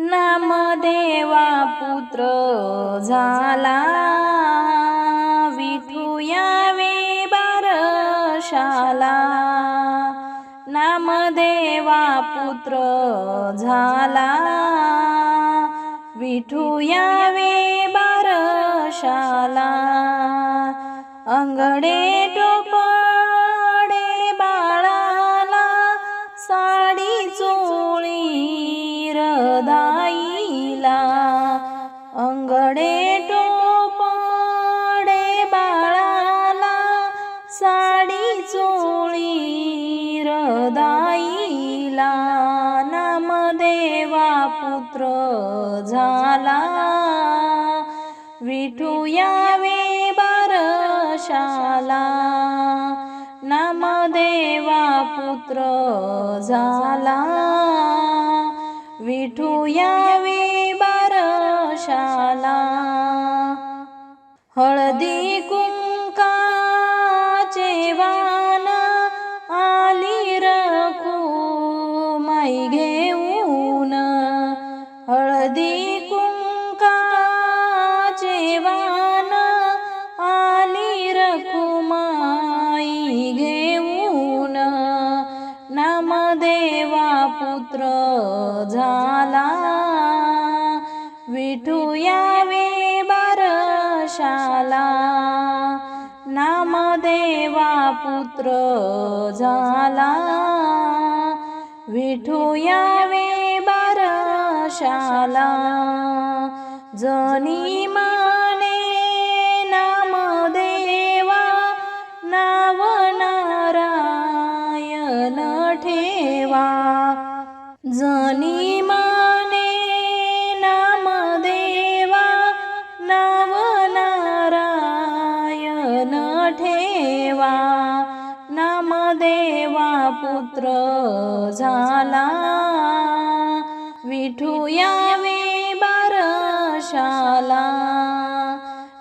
नामदेवा पुत्र झाला. विठू यावे बारशाला नामदेवा पुत्र झाला. विठू यावे बारशाला अंगडे टोप अंगडे टोपडे बाळाला साडी चोळी रदाईला. नामदेवा पुत्र झाला. विठू यावे बारशाला नामदेवा पुत्र झाला. विठू हळदी कुंकाचे वान आली रखू माई घेऊन. हळदी कुंकाचे वान आली रखुमाई घेऊन. नामदेवा पुत्र झाला विठू यावे कशाला नामदेवा पुत्र झाला। विठू यावे बारशाला। जनी माने नामदेवा नाव नारायण ठेवा। जनी देवा नामदेवा पुत्र झाला. विठू यावे बारशाला.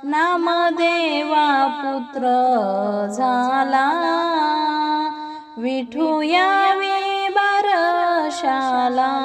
नामदेवा पुत्र झाला. विठू यावे बारशाला.